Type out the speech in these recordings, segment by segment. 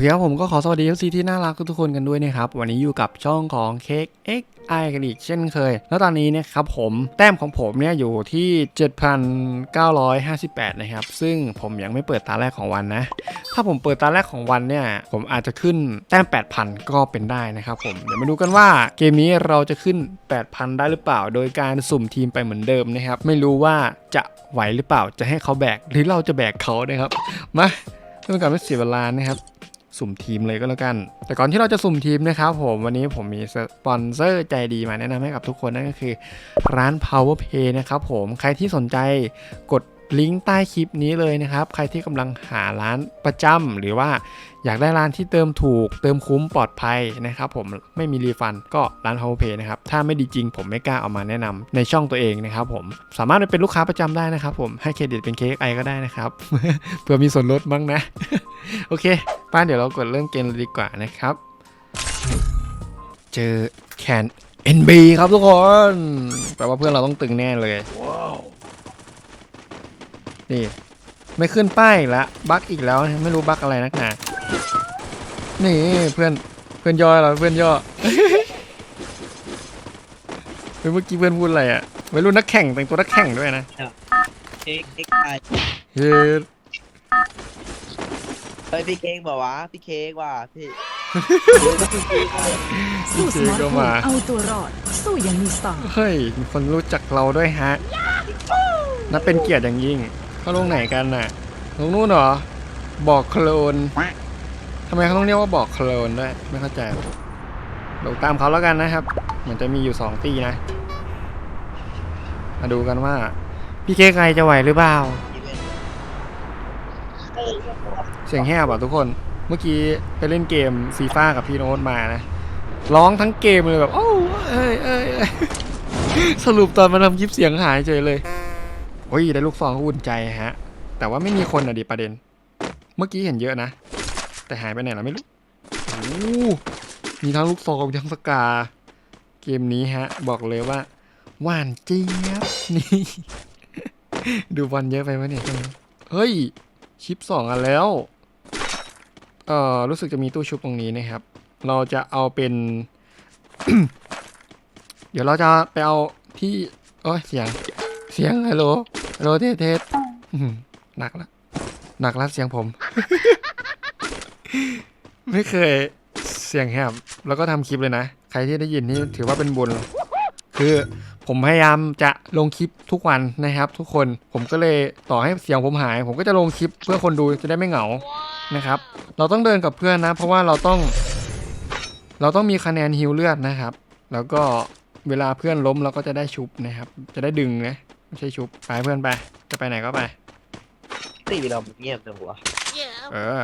เคครับผมก็ขอสวัสดี FC ที่น่ารักทุกคนกันด้วยนะครับ วันนี้อยู่กับช่องของเค้ก X I กันอีกเช่นเคย แล้วตอนนี้นะครับผมแต้มของผมเนี่ยอยู่ที่ 7,958 นะครับ ซึ่งผมยังไม่เปิดตาแรกของวันนะ ถ้าผมเปิดตาแรกของวันเนี่ย ผมอาจจะขึ้นแต้ม 8,000 ก็เป็นได้นะครับผม เดี๋ยวมาดูกันว่าเกมนี้เราจะขึ้น 8,000 ได้หรือเปล่า โดยการสุ่มทีมไปเหมือนเดิมนะครับ ไม่รู้ว่าจะไหวหรือเปล่า จะให้เขาแบกหรือเราจะแบกเขานะครับ มาเพื่อการไม่เสียเวลานะครับ สุ่มทีมเลยก็แล้วกัน แต่ก่อนที่เราจะสุ่มทีมนะครับผมวันนี้ผมมีสปอนเซอร์ใจดีมาแนะนำให้กับทุกคนนั่นก็คือ ร้าน Power Pay นะครับผมใครที่สนใจกด ลิงก์ใต้คลิปนี้เลยนะครับ ใครที่กำลังหาร้านประจำหรือว่าอยากได้ร้านที่เติมถูก เติมคุ้มปลอดภัยนะครับผมไม่มีรีฟันก็ร้าน Power Pay นะครับ ถ้าไม่ดีจริงผมไม่กล้าเอามาแนะนำในช่องตัวเองนะครับผมสามารถไปเป็นลูกค้าประจำได้นะครับผมให้เครดิตเป็นเค้กไอก็ได้นะครับเพื่อมีส่วนลดบ้างนะ โอเคป้าเดี๋ยวเรากดเริ่มเกมเลยดีกว่านะครับ เจอแคน NB ครับทุกคน แปลว่าเพื่อนเราต้องตึงแน่เลย นี่ ไม่ขึ้นป้ายอีกแล้วบั๊กอีกแล้วนะไม่รู้บั๊กอะไรนักหนานี่เพื่อนเพื่อนย่อเหราเพื่อนย่อเฮ้ยเมื่อกี้เพื่อนพูดอะไรอะไม่รู้นักแข่งแต่งตัวนักแข่งด้วยนะเค้กเค้กไอเฮ้ยเฮ้ยพี่เค้กบอกว่าพี่เค้กว่าพี่สู้สพี่มาร์ทก็โฟมานเอาตัวรอด สู้อยังมีสไตล์เฮ้ยมีคนรู้จักเราด้วยฮะนับเป็นเกียรติอย่างยิ่ง เขาลงไหนกันน่ะ ลงนู่นเหรอ บอกโคลนทำไมเขาต้องเรียกว่าบอกโคลนด้วย ไม่เข้าใจลงตามเขาแล้วกันนะครับ เหมันจะมีอยู่สองตีนะ มาดูกันว่า พี่เค้กไอจะไหวหรือเปล่า เสียงแหบอะทุกคน เมื่อกี้ไปเล่นเกมฟีฟ่ากับพี่โน้ตมานะ ร้องทั้งเกมเลยแบบ โอ้เอ้ยเอ้ยเอ้ยสรุปตอนมาทำคลิปเสียงหายเฉยเลย โอ้ยได้ลูกซองก็อุ่นใจฮะ แต่ว่าไม่มีคนอะดิประเด็น เมื่อกี้เห็นเยอะนะ แต่หายไปไหนแล้วไม่รู้โอ้มีทั้งลูกซองมีทั้งสกา เกมนี้ฮะ บอกเลยว่าหวานเจี๊ยบนี่ ดูบอลเยอะไปไหมเนี่ยเฮ้ย ชิปสองอันแล้ว เอ่อ รู้สึกจะมีตู้ชุบตรงนี้นะครับ เราจะเอาเป็น เดี๋ยวเราจะไปเอาที่ โอ้ยเสียง เสียงฮัลโหล โหลเทสเทสอื้อหือหนักละหนักละเสียงผม ไม่เคยเสียงแหบแล้วก็ทำคลิปเลยนะ ใครที่ได้ยินนี่ถือว่าเป็นบุญ คือผมพยายามจะลงคลิปทุกวันนะครับ ทุกคนผมก็เลยต่อให้เสียงผมหาย ผมก็จะลงคลิปเพื่อคนดูจะได้ไม่เหงานะครับ เราต้องเดินกับเพื่อนนะ เพราะว่าเราต้อง เราต้องมีคะแนนฮิวเลือดนะครับ แล้วก็เวลาเพื่อนล้มเราก็จะได้ชุบนะครับ จะได้ดึงนะ ไม่ใช่ชุบไปเพื่อนไป จะไปไหนก็ไป ตีเราเงียบจังวะเออ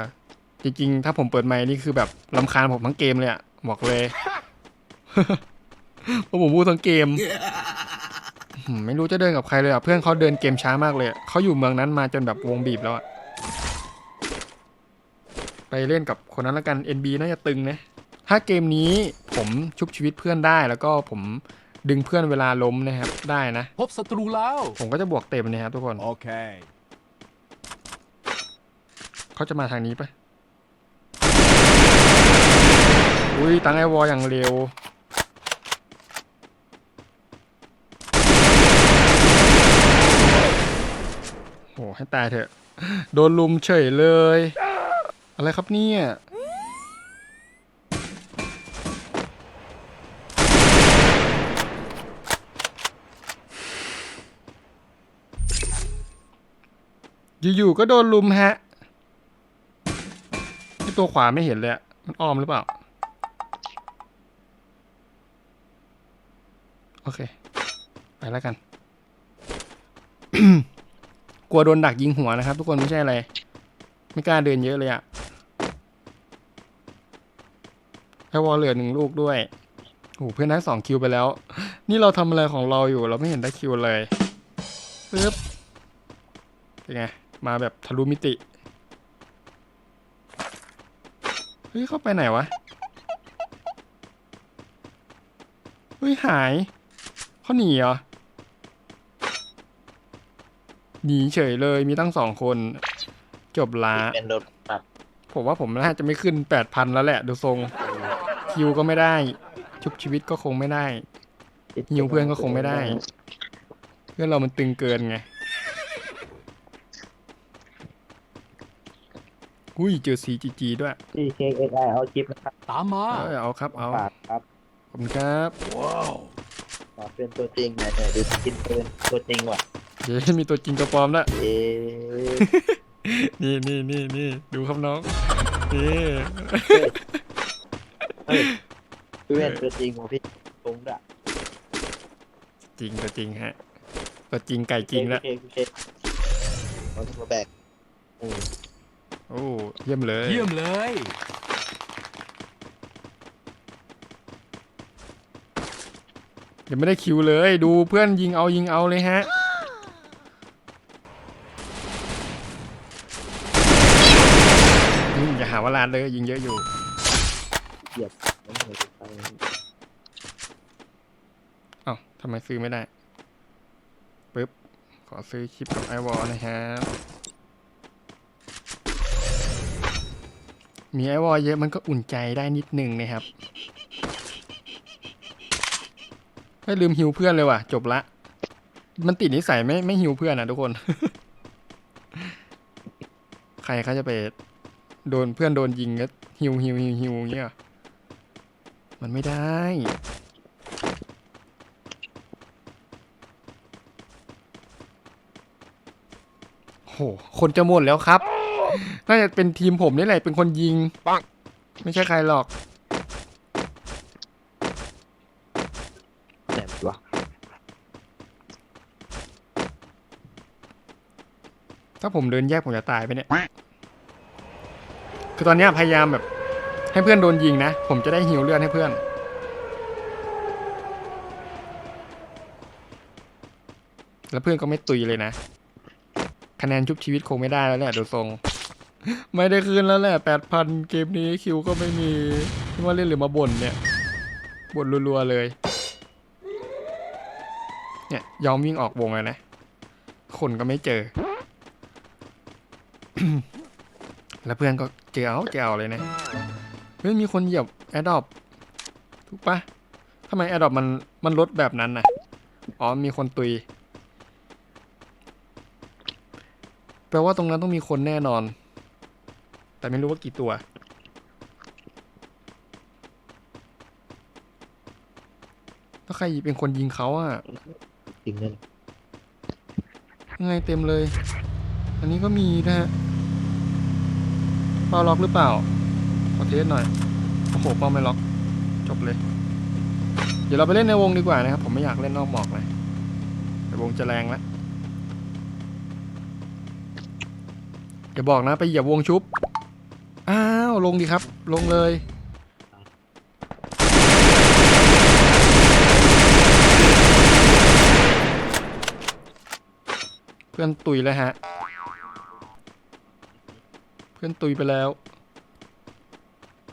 จริงๆ ถ้าผมเปิดไมค์นี่คือแบบลำคาญผมทั้งเกมเลยอะบอกเลย เพราะผมพูดทั้งเกมอืมไม่รู้จะเดินกับใครเลยอะเพื่อนเขาเดินเกมช้ามากเลยอะเขาอยู่เมืองนั้นมาจนแบบวงบีบแล้วอะไปเล่นกับคนนั้นละกัน NB น่าจะตึงนะ ถ้าเกมนี้ผมชุบชีวิตเพื่อนได้แล้วก็ผม ดึงเพื่อนเวลาล้มนะครับ ได้นะ พบศัตรูแล้ว ผมก็จะบวกเต็มนะครับทุกคน โอเค เขาจะมาทางนี้ปะอุ้ยตั้งไอวอลอย่างเร็ว โห ให้ตายเถอะ โดนลุมเฉยเลย อะไรครับเนี่ย อยู่ๆก็โดนลุมฮะที่ตัวขวาไม่เห็นเลยมันอ้อมหรือเปล่า โอเค ไปแล้วกัน กลัวโดนดักยิงหัวนะครับ ทุกคนไม่ใช่อะไร ไม่กล้าเดินเยอะเลยอะไอวอลเหลือหนึ่งลูกด้วยโอ้เพื่อนได้สองคิวไปแล้ว นี่เราทำอะไรของเราอยู่ เราไม่เห็นได้คิวเลยปึ๊บเป็นไง มาแบบทะลุมิติ เฮ้ย เข้าไปไหนวะ เฮ้ย หาย เขาหนีเหรอ หนีเฉยเลยมีตั้งสองคน จบละเป็นรถแบบผผมว่าผมน่าจะไม่ขึ้นแปดพันแล้วแหละ ดูทรง คิวก็ไม่ได้ ชุบชีวิตก็คงไม่ได้หิวเพื่อนก็คงไม่ได้ เพื่อนเรามันตึงเกินไง อุ้ยเจอ CGG ด้วยพี่เค้กเอ็กไอเอาจิปนะครับตามมา เออเอาครับเอาฝากครับขอบคุณครับขอเป็นตัวจริงหน่อยเนี่ยดูกินเป็นตัวจริงว่ะเดี๋ยวมีตัวจริงตัวปลอมแล้วเอ๊ะนี่นี่นี่นี่ดูครับน้องนี่เฮ้ยพี่เป็นตัวจริงว่ะพี่ตรงด่ะจริงตัวจริงฮะตัวจริงไก่จริงแล้วเค้กเค้กเราจะมาแบกอืม โอ้เยี่ยมเลยเยี่ยมเลย ยังไม่ได้คิวเลย ดูเพื่อนยิงเอายิงเอาเลยฮะอืมอย่าหาว่าลานเลยยิงเยอะอยู่ไม่เคยไปเอ้าทำไมซื้อไม่ได้ปึ๊บขอซื้อชิปกับไอวอลนะครับ มีไอวอลเยอะมันก็อุ่นใจได้นิดนึงนะครับไม่ลืมฮิวเพื่อนเลยว่ะ จบละ มันติดนิสัยไม่ไม่ฮิวเพื่อนนะทุกคน ใครเขาจะไปโดนเพื่อนโดนยิงก็ฮิวฮิวฮิวฮิวอย่างเงี้ยมันไม่ได้โหคนจะหมดแล้วครับ น่าจะเป็นทีมผมนี่แหละเป็นคนยิงปังไม่ใช่ใครหรอกไหนวะถ้าผมเดินแยกผมจะตายไปเนี่ย คือตอนเนี้ยพยายามแบบ ให้เพื่อนโดนยิงนะ ผมจะได้หิวเลือดให้เพื่อน แล้วเพื่อนก็ไม่ตุยเลยนะ คะแนนชุบชีวิตคงไม่ได้แล้วแหละดูทรง ไม่ได้คืนแล้วแหละแปดพันเกมนี้คิวก็ไม่มีที่ว่าเล่นหรือมาบ่นเนี่ยบ่นรัวๆเลย เนี่ยยอมวิ่งออกวงเลยนะ คนก็ไม่เจอ แล้วเพื่อนก็เจอเอาเจอเอาเลยนะเฮ้ยมีคนเหยียบแอดดอปถูกปะทำไมแอดดอปมันมันลดแบบนั้นน่ะอ๋อมีคนตุย แปลว่าตรงนั้นต้องมีคนแน่นอน แต่ไม่รู้ว่ากี่ตัว ถ้าใครเป็นคนยิงเขาอะจริงเลยยังไงเต็มเลย อันนี้ก็มีนะฮะเป้าล็อกหรือเปล่า ขอเทสหน่อย โอ้โห เป้าไม่ล็อก จบเลย เดี๋ยวเราไปเล่นในวงดีกว่านะครับ ผมไม่อยากเล่นนอกหมอกเลย แต่วงจะแรงแล้วอย่าบอกนะ ไปเหยียบวงชุบอ้าว ลงดีครับ ลงเลยเพื่อนตุยแล้วฮะ เพื่อนตุยไปแล้ว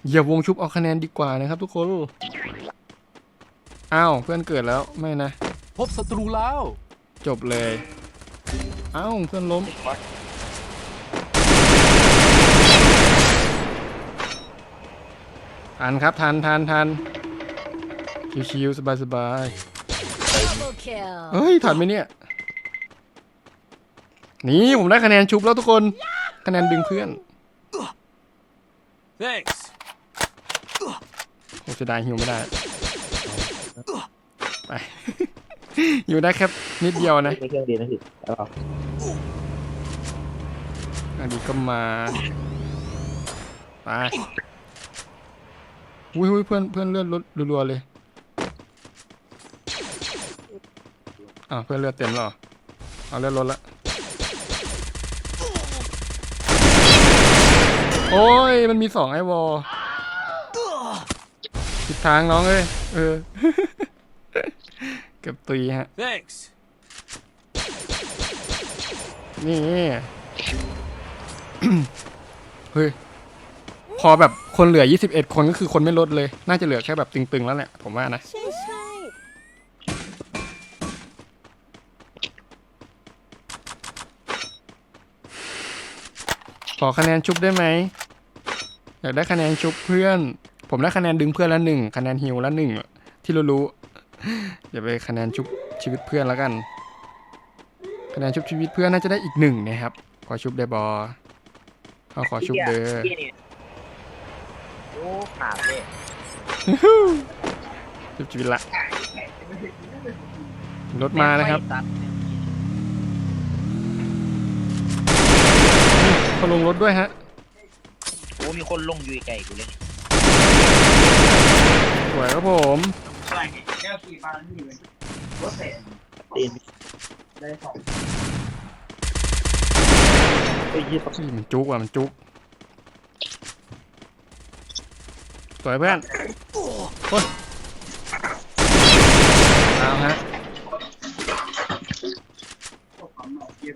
เหยียบวงชุบเอาคะแนนดีกว่านะครับทุกคน อ้าว เพื่อนเกิดแล้วไม่นะ พบศัตรูแล้ว จบเลยเอ้าเพื่อนล้ม ทันครับทันทันทันชิวๆสบายๆ Double kill เฮ้ยทันไหมเนี่ย นี่ผมได้คะแนนชุบแล้วทุกคน คะแนนดึงเพื่อน thanks โอ้เสียดายหิวไม่ได้ ไปหิวได้แค่นิดเดียวนะไม่เครื่องดีนะพี่แล้วก็อันนี้ก็มา ไป อุ้ยอุ้ยเพื่อนเพื่อนเลือดลดรัวๆเลยอ่าวเพื่อนเลือดเต็มแล้วเหรอเอาเลือดลดละโอ้ยมันมีสองไอวอลผิดทางน้องเอ้ยเออเก็บตุยฮะ thanks นี่เฮ้ยพ อแบบคนเหลือ 21 คนก็คือคนไม่ลดเลย น่าจะเหลือแค่แบบตึงๆแล้วแหละ ผมว่านะ ใช่ใช่ขอคะแนนชุบได้ไหมอยากได้คะแนนชุบเพื่อน ผมได้คะแนนดึงเพื่อนละหนึ่งคะแนนฮิวละหนึ่งที่รู้ๆอย่าไปคะแนนชุบชีวิตเพื่อนแล้วกัน คะแนนชุบชีวิตเพื่อนน่าจะได้อีกหนึ่งนะครับ ขอชุบได้บอเขาขอชุบเด้อพี่นี่โอ้ขาดเลยชุบชีวิตละรถมานะครับไฟตัดเขาลงรถด้วยฮะ โอ้มีคนลงอยู่ไกลกูเลยสวยครับผม ตีนไอ้ยี่ปอุ้ยมันจุกว่ะมันจุก สวยเพื่อนโอ้ยเอาฮะ Kill.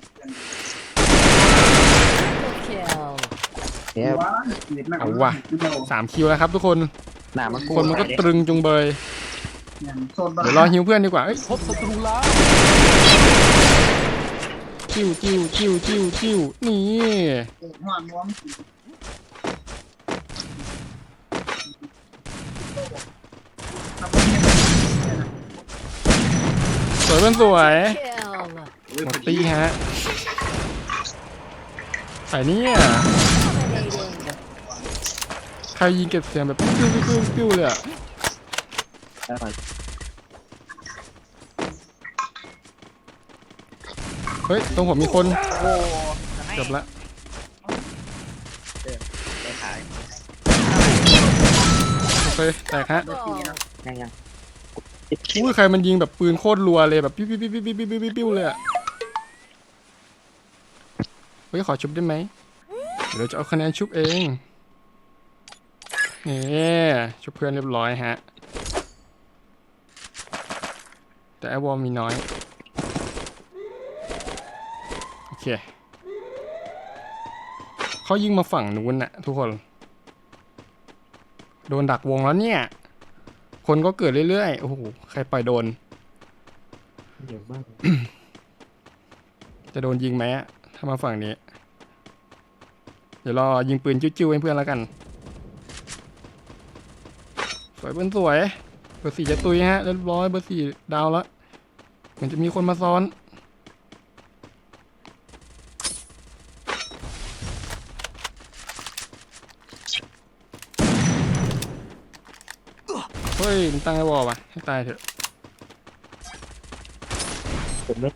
เนี่ยเอาว่ะสามคิวแล้วครับทุกคนหนามันคนมันก็ตรึงจุงเบยเดี๋ยวรอฮิวเพื่อนดีกว่าเอ้ยพบศัตรูแล้วจิ้วจิ้วจิ้วจิ้วจิ้วนี่ สวยเพื่อนสวยหมดตีฮะไอ้นี่ใครยิงเก็บเสียงแบบปิ้วปิ้วปิ้วปิ้วเลยอะเฮ้ย ตรงผมมีคนโอ้เกือบละโอเคแตกฮะยังยัง อุ้ยใครมันยิงแบบปืนโคตรรัวเลยแบบปิ้วปิ้วปิ้วปิ้วปิ้วปิ้วปิ้วเลยอะเฮ้ยขอชุบได้ไหมเดี๋ยวจะเอาคะแนนชุบเองนี่ชุบเพื่อนเรียบร้อยฮะ แต่ไอวอลมีน้อย โอเคเขายิงมาฝั่งนู้นน่ะทุกคน โดนดักวงแล้วเนี่ย คนก็เกิดเรื่อยๆ โอ้โห ใครปล่อยโดนเยอะมากจะโดนยิงไหมอะถ้ามาฝั่งนี้ เดี๋ยวรอยิงปืนจิ้วๆให้เพื่อนแล้วกัน สวยเพื่อนสวย เบอร์สี่จะตุยฮะเรียบร้อยเบอร์สี่ดาวแล้วเหมันจะมีคนมาซ้อน ฮ้ยมันตั้งไอ้วอลว่ะให้ตายเถอะผมไม่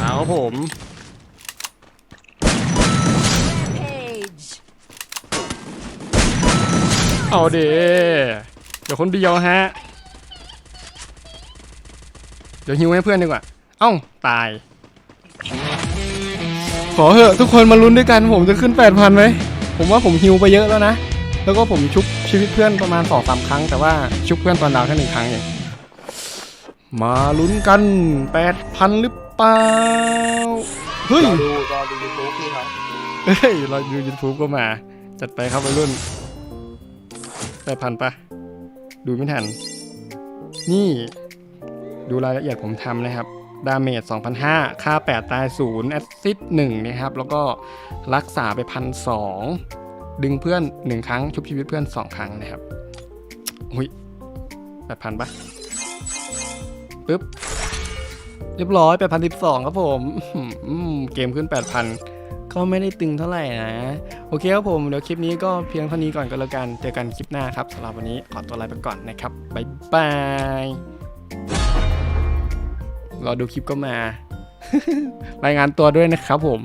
ดาวครับผม Rampage. เอาเดเดี๋ยวคนเดียวฮะ เดี๋ยวฮิวให้เพื่อนดีกว่า เอ้า ตาย ขอเหอะทุกคนมาลุ้นด้วยกันผมจะขึ้น 8,000ไหม ผมว่าผมฮิวไปเยอะแล้วนะ แล้วก็ผมชุบชีวิตเพื่อนประมาณ2องสามครั้ง แต่ว่าชุบเพื่อนตอนดาวแค่หนึ่งครั้งเองมาลุ้นกัน8,000หรือเปล่า เฮ้ยรอดูรอดูยูทูบพี่เขาเฮ้ยเราดูยูทูบก็มา จัดไปครับวัยรุ่นได้พันปะดูไม่ทัน นี่ ดูรายละเอียดผมทำนะครับดาเมจ2,500ค่า 8 ตาย 0 แอสซิด1นะครับ แล้วก็รักษาไปพันส ดึงเพื่อน 1 ครั้ง ชุบชีวิตเพื่อน 2 ครั้งนะครับหุยแปดพันปะปึ๊บ เรียบร้อย8,012ครับผมเกมขึ้น8,000ก็ไม่ได้ตึงเท่าไหร่นะ โอเคครับผมเดี๋ยวคลิปนี้ก็เพียงเท่านี้ก่อนก็แล้วกัน เจอกันคลิปหน้าครับสำหรับวันนี้ขอตัวลาไปก่อนนะครับบ๊ายบายรอดูคลิปก็มา รายงานตัวด้วยนะครับผม